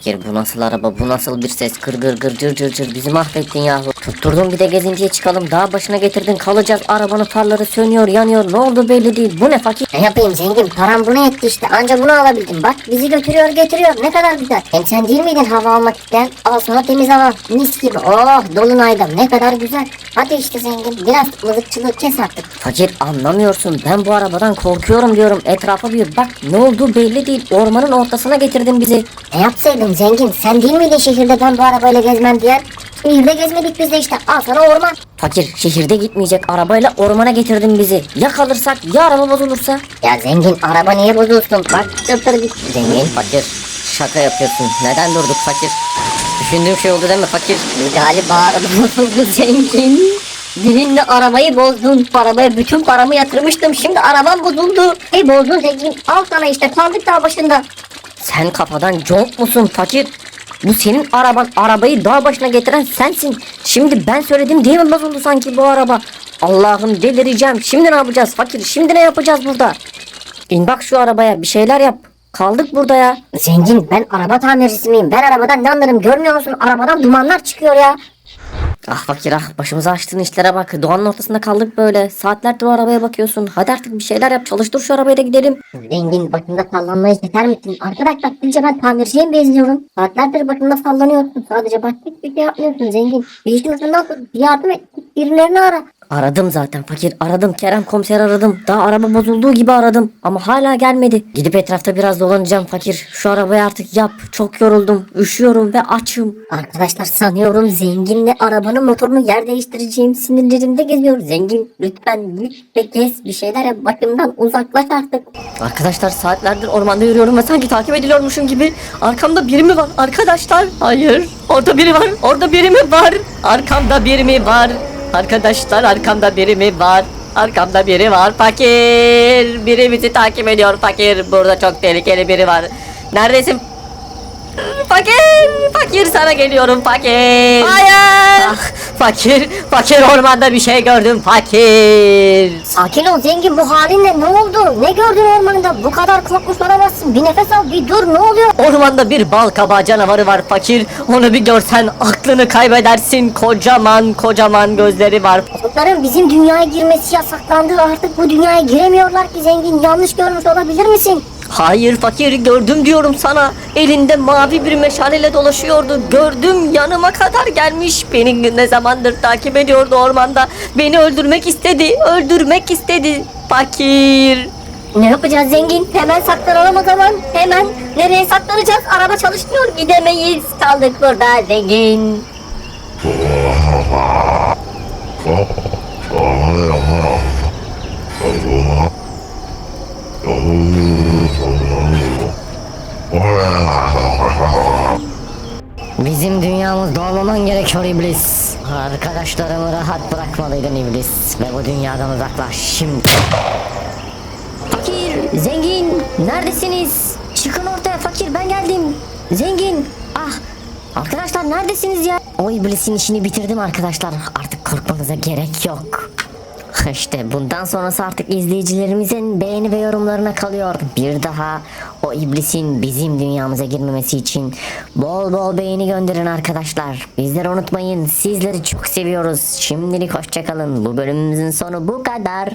Fakir bu nasıl araba bu nasıl bir ses kır gır gır cır cır cır bizi mahvettin yahu. Tutturdun bir de gezintiye çıkalım. Dağ başına getirdin. Kalacağız. Arabanın farları sönüyor yanıyor. Ne oldu belli değil. Bu ne fakir. Ne yapayım zengin? Param buna yetti işte. Anca bunu alabildim. Bak bizi götürüyor getiriyor. Ne kadar güzel. Hem sen değil miydin hava almak isteyen? Al sana temiz hava. Mis gibi. Oh dolunayda ne kadar güzel. Hadi işte zengin. Biraz mızıkçılığı kes artık. Fakir anlamıyorsun. Ben bu arabadan korkuyorum diyorum. Etrafa bir bak. Ne oldu belli değil. Ormanın ortasına getirdin bizi. Ne yapsaydım zengin? Sen değil miydin şehirde ben bu arabayla gezmem diyen? Şehirde gezmedik biz de işte al sana orman. Fakir şehirde gitmeyecek arabayla ormana getirdin bizi. Ya kalırsak ya araba bozulursa? Ya zengin araba niye bozulsun? Bak tırtır git. Zengin fakir şaka yapıyorsun. Neden durduk fakir? Düşündüğüm şey oldu değil mi fakir? Galiba araba bozuldu zengin. Düğünle arabayı bozdun. Arabaya bütün paramı yatırmıştım. Şimdi arabam bozuldu. Hey bozdun zengin. Al sana işte kaldık dağ başında. Sen kafadan conk musun fakir? Bu senin araban. Arabayı dağ başına getiren sensin. Şimdi ben söyledim diye mi bozuldu sanki bu araba? Allah'ım delireceğim. Şimdi ne yapacağız fakir? Şimdi ne yapacağız burada? İn bak şu arabaya bir şeyler yap. Kaldık burada ya. Zengin ben araba tamircisi miyim? Ben arabadan ne anlarım görmüyor musun? Arabadan dumanlar çıkıyor ya. Ah fakir ah başımıza açtığın işlere bak. Doğanın ortasında kaldık böyle. Saatlerdir o arabaya bakıyorsun. Hadi artık bir şeyler yap. Çalıştır şu arabayı da gidelim. Zengin başında sallanmayı yeter misin? Arkadaş bak sizce ben tamirciye mi benziyorum? Saatlerdir başında sallanıyorsun. Sadece başka hiçbir şey yapmıyorsun zengin. Bir işin ucundan. Bir yardım et. Birilerini ara. Aradım zaten fakir aradım. Kerem komiser aradım. Daha araba bozulduğu gibi aradım. Ama hala gelmedi. Gidip etrafta biraz dolanacağım fakir. Şu arabayı artık yap. Çok yoruldum. Üşüyorum ve açım. Arkadaşlar sanıyorum zenginle arabanın motorunu yer değiştireceğim. Sinirlerimde geziyor. Zengin lütfen lütfen kes bir şeyler yap. Başımdan uzaklaş artık. Arkadaşlar saatlerdir ormanda yürüyorum ve sanki takip ediliyormuşum gibi arkamda biri mi var? Arkadaşlar hayır. Orada biri var. Orada biri mi var? Arkamda biri mi var arkadaşlar arkamda biri mi var? Arkamda biri var. Fakir! Biri bizi takip ediyor. Fakir burada çok tehlikeli biri var. Neredesin? Fakir, fakir sana geliyorum. Fakir. Hayır. Ah, fakir, fakir ormanda bir şey gördüm. Fakir. Sakin ol zengin bu halinle ne oldu? Ne gördün ormanda? Bu kadar korkmuş olamazsın. Bir nefes al bir dur ne oluyor? Ormanda bir bal kabağı canavarı var fakir. Onu bir görsen aklını kaybedersin. Kocaman kocaman gözleri var. Onların bizim dünyaya girmesi yasaklandı. Artık bu dünyaya giremiyorlar ki zengin. Yanlış görmüş olabilir misin? Hayır fakir gördüm diyorum sana. Elinde mavi bir meşaleyle dolaşıyordu. Gördüm yanıma kadar gelmiş. Beni ne zamandır takip ediyordu ormanda. Beni öldürmek istedi. Öldürmek istedi. Fakir. Ne yapacağız zengin? Hemen saklanalım o zaman. Hemen. Nereye saklanacağız? Araba çalışmıyor. Gidemeyiz. Kaldık burada zengin. Bizim dünyamızda olmaman gerekiyor iblis. Arkadaşlarımı rahat bırakmalıydın iblis. Ve bu dünyadan uzaklaş şimdi. Fakir, zengin, neredesiniz? Çıkın ortaya fakir ben geldim. Zengin, ah. Arkadaşlar neredesiniz ya? O iblisin işini bitirdim arkadaşlar. Artık korkmanıza gerek yok. İşte bundan sonrası artık izleyicilerimizin beğeni ve yorumlarına kalıyor. Bir daha o iblisin bizim dünyamıza girmemesi için bol bol beğeni gönderin arkadaşlar. Bizleri unutmayın. Sizleri çok seviyoruz. Şimdilik hoşçakalın. Bu bölümümüzün sonu bu kadar.